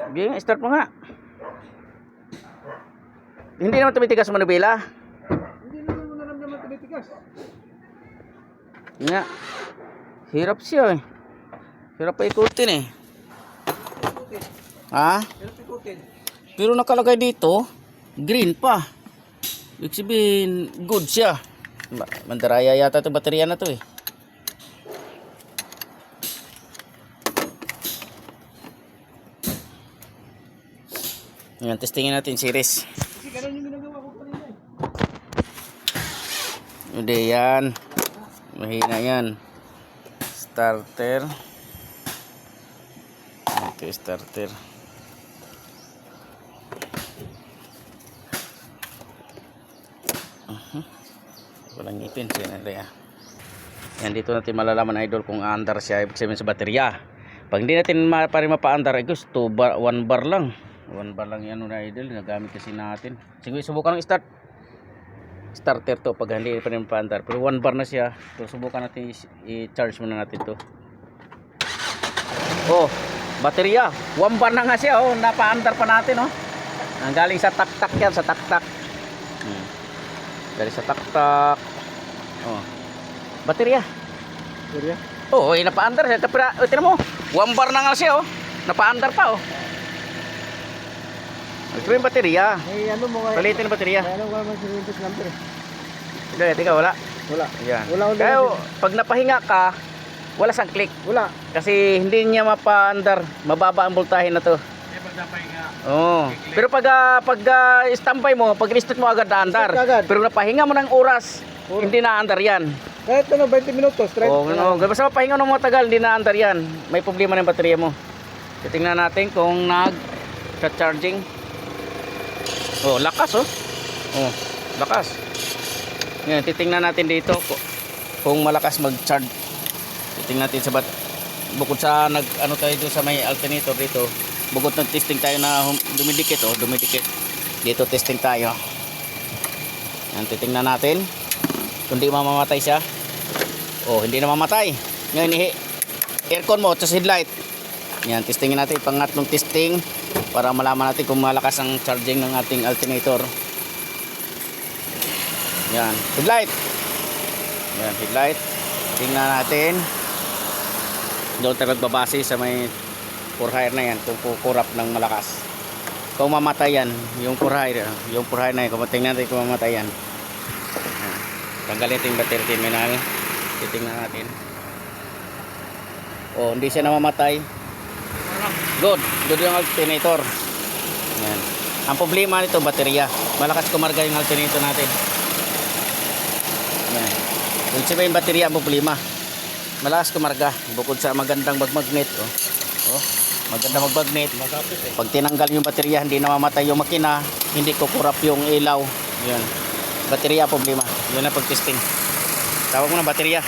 Sige, start mo nga. Hindi naman tumitigas manubila. Hindi naman mo naramdaman tumitigas. Nga. Hirap siya eh. Hirap pa ikutin eh. Ikutin. Ha? Pero ikutin. Pero nakalagay dito, green pa. Ibig sabihin, good siya. Ma- Mandaraya yata ito baterya na to eh. Yan, testingin natin series. Kasi yung ginagawa ko kanina eh. Hindi yan. Mahina yan. Starter. Ito starter. Mhm. Walang ngipin siya na rin. Yan dito natin malalaman idol kung andar siya ibig sabihin sa baterya. Pag hindi natin pa rin mapa-andar, ay gusto bar, one bar lang. One bar lang yan na idol, nagamit kasi natin. Sige, subukan ng start. Starter to pag hindi pa rin paandar. Pero one bar na siya. So subukan natin i-charge muna natin to. Oh baterya. One bar na nga siya oh. Napaandar pa natin oh. Ang galing sa tak-tak yan sa tak-tak. Hmm. galing sa tak-tak. Oh. Baterya. Serya? oh eh napaandar siya. Pero oh, tinan mo. One bar na nga siya oh. Napaandar pa oh ito yung baterya May ano mo nga. palitin ang baterya ano ka naman sa Windows number eh. hindi tika wala Wala. Yan. Wala akong Kaya pag napahinga ka, wala sang click. Wala. Kasi hindi niya mapaandar. Mababa ang voltahe na to. Eh pag napahinga. Oo. Pero pag ah, pag ah, standby mo, pag restart mo agad naandar. Agad. Pero napahinga mo ng oras, Oras. hindi naandar yan. Kahit ano, 20 minutos, 30. Oo, no, basta mapahinga ng matagal, hindi naandar yan. May problema ng baterya mo. Titingnan natin kung nag charging. Oh, lakas oh. Oh, lakas. Ngayon, titingnan natin dito ku- kung malakas mag-charge. Titingnan natin sa bat bukod sa nag ano tayo doon sa may alternator dito. Bukod nag testing tayo na dumidikit oh, dumidikit. Dito testing tayo. Yan, titingnan natin kung di mamamatay siya. Oh, hindi na mamatay. Ngayon, aircon mo, tapos headlight. Yan, testingin natin pangatlong testing para malaman natin kung malakas ang charging ng ating alternator. Yan, headlight. Yan, headlight. Tingnan natin. Doon tayo magbabase sa may for hire na yan kung kukurap ng malakas. Kung mamatay yan, yung for yung for na yan, kung tingnan natin kung mamatay yan. Tanggalin natin yung battery terminal. Titingnan natin. Oh, hindi siya namamatay. Good. Good yung alternator. Yan. Ang problema nito, baterya. Malakas kumarga yung alternator natin. Yan. Yung sabihin baterya ang problema. Malakas kumarga. Bukod sa magandang magmagnet. Oh. Oh. Magandang magmagnet. Pag tinanggal yung baterya, hindi namamatay yung makina. Hindi kukurap yung ilaw. Yan. Baterya problema. Yun ang pag-testing. Tawag mo na baterya.